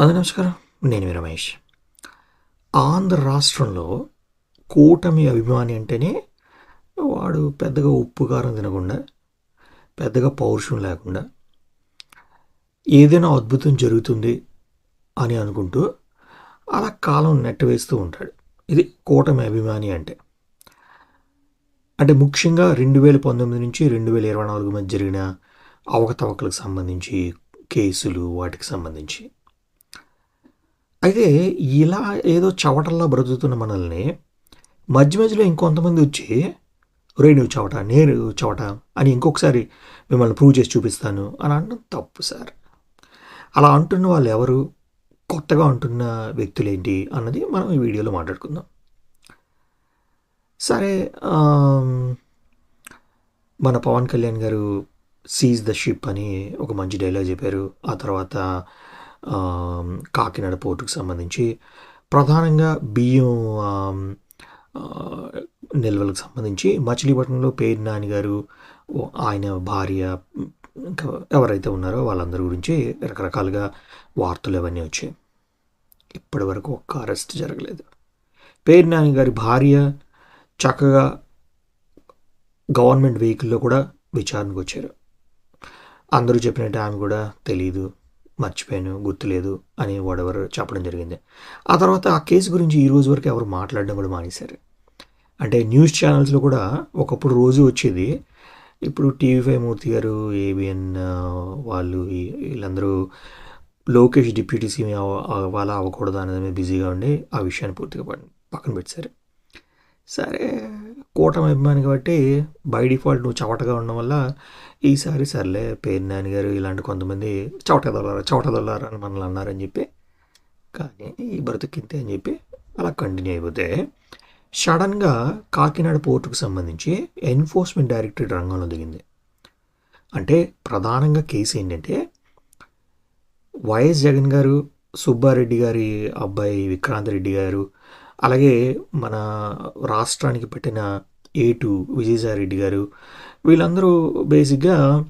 అదే నమస్కారం. నేను రమేష్. ఆంధ్ర రాష్ట్రంలో కూటమి అభిమాని అంటేనే వాడు పెద్దగా ఉప్పు కారం తినకుండా పెద్దగా పౌరుషం లేకుండా ఏదైనా అద్భుతం జరుగుతుంది అని అనుకుంటూ అలా కాలం నెట్టవేస్తూ ఉంటాడు. ఇది కూటమి అభిమాని అంటే. అంటే ముఖ్యంగా రెండు వేల పంతొమ్మిది నుంచి రెండు వేల ఇరవై నాలుగు మధ్య జరిగిన అవకతవకలకు సంబంధించి కేసులు వాటికి సంబంధించి. అయితే ఇలా ఏదో చవటల్లా బ్రతుకుతున్న మనల్ని మధ్య మధ్యలో ఇంకొంతమంది వచ్చి రే నువ్వు చవట? నేను చవట? అని ఇంకొకసారి మిమ్మల్ని ప్రూవ్ చేసి చూపిస్తాను అని అనడం తప్పు సార్. అలా అంటున్న వాళ్ళు ఎవరు? కొత్తగా అంటున్న వ్యక్తులు ఏంటి అన్నది మనం ఈ వీడియోలో మాట్లాడుకుందాం. సరే మన పవన్ కళ్యాణ్ గారు సీజ్ ద షిప్ అని ఒక మంచి డైలాగ్ చెప్పారు. ఆ తర్వాత కాకినాడ పోర్టుకు సంబంధించి ప్రధానంగా బియ్యం నిల్వలకు సంబంధించి మచిలీపట్నంలో పేరు నాని గారు ఆయన భార్య ఇంకా ఎవరైతే ఉన్నారో వాళ్ళందరి గురించి రకరకాలుగా వార్తలు అవన్నీ వచ్చాయి. ఇప్పటి వరకు ఒక్క అరెస్ట్ జరగలేదు. పేరు నాని గారి భార్య చక్కగా గవర్నమెంట్ వెహికల్లో కూడా విచారణకు వచ్చారు. అందరూ చెప్పినట్టు ఆమె కూడా తెలియదు మర్చిపోయాను గుర్తులేదు అని వాడెవరు చెప్పడం జరిగింది. ఆ తర్వాత ఆ కేసు గురించి ఈ రోజు వరకు ఎవరు మాట్లాడడం కూడా మానేశారు. అంటే న్యూస్ ఛానల్స్లో కూడా ఒకప్పుడు రోజు వచ్చేది ఇప్పుడు టీవీ ఫైవ్ మూర్తి గారు ఏబిఎన్ వాళ్ళు వీళ్ళందరూ లోకేష్ డిప్యూటీ సీఎం అవ- అవ్వాలా అవ్వకూడదా అనేది బిజీగా ఉండి ఆ విషయాన్ని పూర్తిగా పక్కన పెట్టారు సరే కూటమి అభిమాని కాబట్టి బై డిఫాల్ట్ నువ్వు చవటగా ఉండడం వల్ల ఈసారి సర్లే పేరు నాని గారు ఇలాంటి కొంతమంది చవట దొల్లారా అని మనల్ని అన్నారని చెప్పి కానీ ఈ బ్రతుకింతే అని చెప్పి అలా కంటిన్యూ అయిపోతే సడన్గా కాకినాడ పోర్టుకు సంబంధించి ఎన్ఫోర్స్మెంట్ డైరెక్టరేట్ రంగంలో దిగింది. అంటే ప్రధానంగా కేసు ఏంటంటే వైఎస్ జగన్ గారు సుబ్బారెడ్డి గారి అబ్బాయి విక్రాంత్ రెడ్డి గారు అలాగే మన రాష్ట్రానికి పెట్టిన ఏటు విజయసాయిరెడ్డి గారు వీళ్ళందరూ బేసిక్గా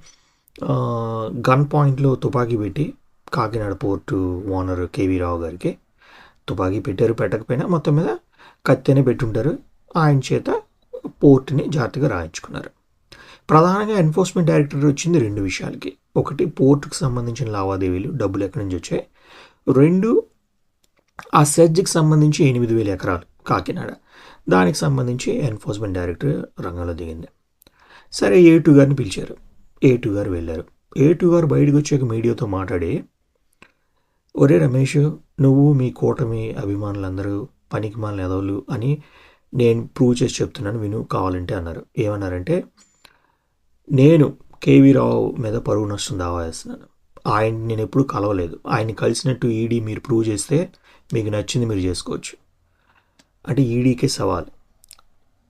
గన్ పాయింట్లో తుపాకీ పెట్టి Kakinada port owner K V గారికి తుపాకీ పెట్టారు పెట్టకపోయినా మొత్తం మీద కత్తెనే పెట్టుంటారు. ఆయన చేత పోర్టుని జాగ్రత్తగా రాయించుకున్నారు. ప్రధానంగా ఎన్ఫోర్స్మెంట్ డైరెక్టర్ వచ్చింది రెండు విషయాలకి. ఒకటి పోర్టుకు సంబంధించిన లావాదేవీలు డబ్బులు ఎక్కడి నుంచి వచ్చాయి? రెండు ఆ సెడ్జ్కి సంబంధించి ఎనిమిది వేల ఎకరాలు కాకినాడ. దానికి సంబంధించి ఎన్ఫోర్స్మెంట్ డైరెక్టర్ రంగంలో దిగింది. సరే ఏ టూ గారిని పిలిచారు. ఏ టూ గారు వెళ్ళారు. ఏ టూ గారు బయటకు వచ్చాక మీడియాతో మాట్లాడి ఒరే రమేష్ నువ్వు మీ కూటమి అభిమానులందరూ పనికి మాలిన ఎదవలు అని నేను ప్రూవ్ చేసి చెప్తున్నాను విను కావాలంటే అన్నారు. ఏమన్నారంటే నేను కేవీ రావు మీద పరువు నష్టం దావా వేస్తున్నాను ఆయన నేను ఎప్పుడు కలవలేదు. ఆయన కలిసినట్టు ఈడీ మీరు ప్రూవ్ చేస్తే మీకు నచ్చింది మీరు చేసుకోవచ్చు. అంటే ఈడీకే సవాల్.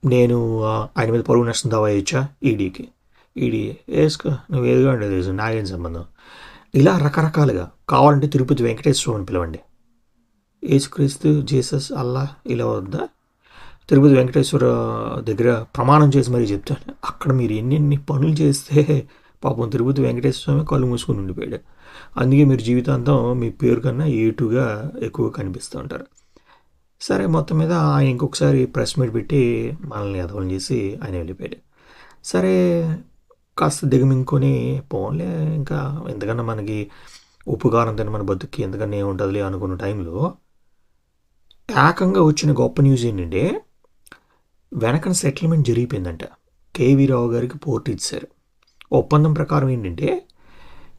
నేను ఆయన మీద పొరుగు నష్టం దావా వేయచ్చా ఈడీకి ఈడీ వేసుకో. నువ్వు ఏదిగా ఉండేది వేసుకో, నాకేం సంబంధం. ఇలా రకరకాలుగా కావాలంటే తిరుపతి వెంకటేశ్వర అని పిలవండి. యేసుక్రీస్తు జీసస్ అల్లా ఇలా వద్దా? తిరుపతి వెంకటేశ్వర దగ్గర ప్రమాణం చేసి మరీ చెప్తాను. అక్కడ మీరు ఎన్నెన్ని పనులు చేస్తే పాపం తిరుపతి వెంకటేశ్వర స్వామి కళ్ళు మూసుకుని ఉండిపోయాడు. అందుకే మీరు జీవితాంతం మీ పేరు కన్నా ఏటుగా ఎక్కువ కనిపిస్తూ ఉంటారు. సరే మొత్తం మీద ఆయన ఇంకొకసారి ప్రెస్ మీట్ పెట్టి మనల్ని అధవలం చేసి ఆయన వెళ్ళిపోయాడు. సరే కాస్త దిగమింగుకొని పోన్లే ఇంకా ఎందుకన్నా మనకి ఉపకారం తిన మన బతుక్కి ఎందుకన్నా ఏముంటుందిలే అనుకున్న టైంలో ఏకంగా వచ్చిన గొప్ప న్యూస్ ఏంటంటే వెనకన సెటిల్మెంట్ జరిగిపోయిందంట. కేవీ రావు గారికి పోర్ట్ ఇచ్చారు. ఒప్పందం ప్రకారం ఏంటంటే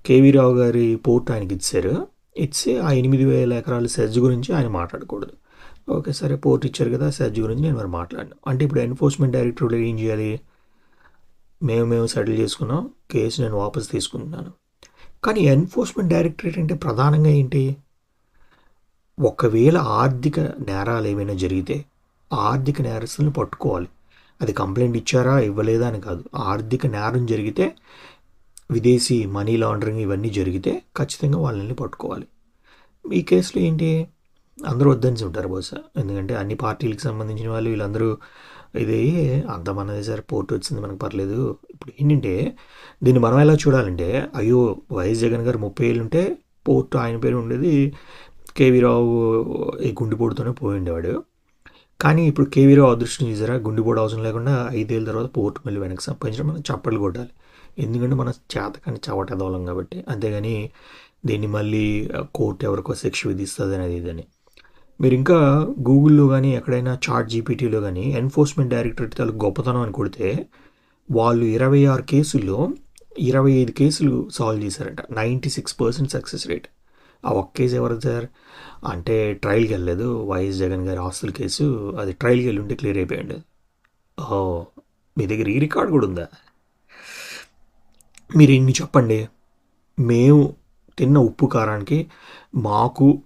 కేవీ రావు గారి పోర్ట్ ఆయనకి ఇచ్చారు. ఇచ్చి ఆ ఎనిమిది వేల ఎకరాల సెజ్ గురించి ఆయన మాట్లాడకూడదు. ఓకే సరే పోర్ట్ ఇచ్చారు కదా సెజ్ గురించి నేను మరి మాట్లాడినా. అంటే ఇప్పుడు ఎన్ఫోర్స్మెంట్ డైరెక్టర్ ఏం చేయాలి? మేము మేము సెటిల్ చేసుకున్నాం కేసు నేను వాపస్ తీసుకుంటున్నాను. కానీ ఎన్ఫోర్స్మెంట్ డైరెక్టరేట్ అంటే ప్రధానంగా ఏంటి? ఒకవేళ ఆర్థిక నేరాలు ఏమైనా జరిగితే ఆర్థిక నేరస్తులను పట్టుకోవాలి. అది కంప్లైంట్ ఇచ్చారా ఇవ్వలేదా అని కాదు. ఆర్థిక నేరం జరిగితే విదేశీ మనీ లాండరింగ్ ఇవన్నీ జరిగితే ఖచ్చితంగా వాళ్ళని పట్టుకోవాలి. ఈ కేసులో ఏంటి? అందరూ వద్దని ఉంటారు బహుశా. ఎందుకంటే అన్ని పార్టీలకు సంబంధించిన వాళ్ళు వీళ్ళందరూ ఇది అంత మనదే సార్ పోర్టు వచ్చింది మనకు పర్లేదు. ఇప్పుడు ఏంటంటే దీన్ని మనం ఎలా చూడాలంటే అయ్యో వైఎస్ జగన్ గారు ముప్పై ఏళ్ళు ఉంటే పోర్టు ఆయన పేరు ఉండేది కేవీ రావు ఈ గుండెపోటుతోనే పోయిండేవాడు కానీ ఇప్పుడు కేవీరావు అదృష్టం చూసారా? గుండెపోటు అవసరం లేకుండా ఐదేళ్ళ తర్వాత పోర్టు మళ్ళీ వెనక్కి సంపాదించడం మనం చప్పట్లు కొట్టాలి. ఎందుకంటే మన చేతకాని చవటదోళం కాబట్టి. అంతేగాని దీన్ని మళ్ళీ కోర్టు ఎవరికో శిక్ష విధిస్తుంది అనేది ఇదని. మీరు ఇంకా గూగుల్లో కానీ ఎక్కడైనా చాట్ జీపీటీలో కానీ ఎన్ఫోర్స్మెంట్ డైరెక్టరేట్ తాలూకు గొప్పతనం అని కొడితే వాళ్ళు ఇరవై ఆరు కేసుల్లో ఇరవై ఐదు కేసులు సాల్వ్ చేశారంట. Ninety six percent success rate. ఆ ఒక్క కేసు ఎవరు సార్? అంటే ట్రయల్కి వెళ్ళలేదు. వైఎస్ జగన్ గారి ఆస్తుల కేసు. అది ట్రయల్కి వెళ్ళి ఉంటే క్లియర్ అయిపోయింది ఓ మీ దగ్గర ఈ రికార్డు కూడా ఉందా? మీరు ఇన్ని చెప్పండి. మేము తిన్న ఉప్పు కారానికి మాకు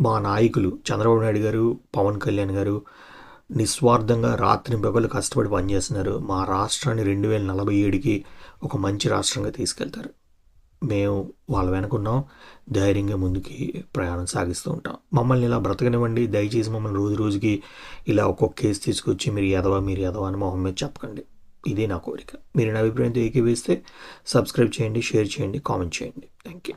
మా నాయకులు చంద్రబాబు నాయుడు గారు పవన్ కళ్యాణ్ గారు నిస్వార్థంగా రాత్రి పగలు కష్టపడి పనిచేస్తున్నారు. మా రాష్ట్రాన్ని రెండు వేల నలభై ఏడుకి ఒక మంచి రాష్ట్రంగా తీసుకెళ్తారు. మేము వాళ్ళ వెనుకున్నాం ధైర్యంగా ముందుకి ప్రయాణం సాగిస్తూ ఉంటాం. మమ్మల్ని ఇలా బ్రతకనివ్వండి. దయచేసి మమ్మల్ని రోజు రోజుకి ఇలా ఒక్కొక్క కేసు తీసుకొచ్చి మీరు ఎదవా మీరు ఎదవా అని మొహం మీద చెప్పకండి. ఇదే నా కోరిక. మీరు నా అభిప్రాయంతో ఏకీవేస్తే సబ్స్క్రైబ్ చేయండి షేర్ చేయండి కామెంట్ చేయండి. Thank you